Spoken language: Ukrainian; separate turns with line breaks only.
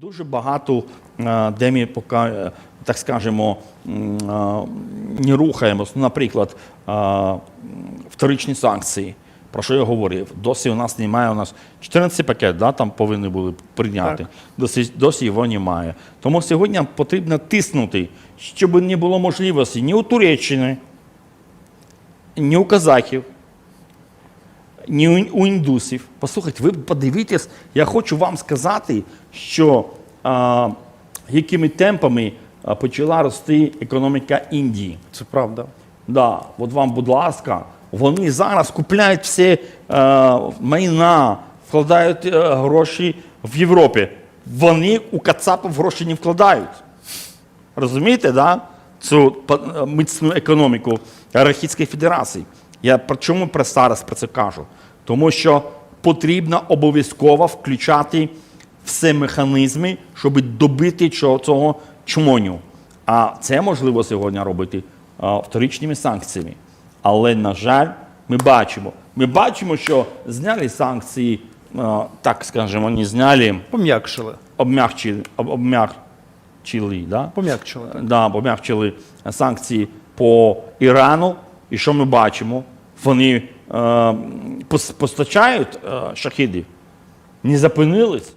Дуже багато, е, де ми поки, е, так скажемо, е, не рухаємось. Ну, Наприклад, вторичні санкції. Про що я говорив? Досі у нас немає. У нас 14 пакет, да, там повинні були прийняти. Досі, досі його немає. Тому сьогодні потрібно тиснути, щоб не було можливості ні у Туреччини, ні у казахів, ні у, індусів. Послухайте, ви подивіться, я хочу вам сказати, що а, якими темпами почала рости економіка Індії.
Це правда.
Да, от вам, будь ласка, вони зараз купляють всі е, майна, вкладають е, гроші в Європі. Вони у Кацапів гроші не вкладають. Розумієте, да? цю па- міцну економіку Російської Федерації. Я про чому про зараз про це кажу? Тому що потрібно обов'язково включати всі механізми, щоб добити цього, чмоню. А це можливо сьогодні робити вторичними санкціями. Але, на жаль, ми бачимо. Ми бачимо, що зняли санкції, так скажемо, не зняли,
Пом'якшили.
обмягчили, об- обмягчили, да?
Пом'якчили.
да, пом'якчили санкції по Ірану. І що ми бачимо? Вони е, пос- постачають е, шахідів, не зупинились.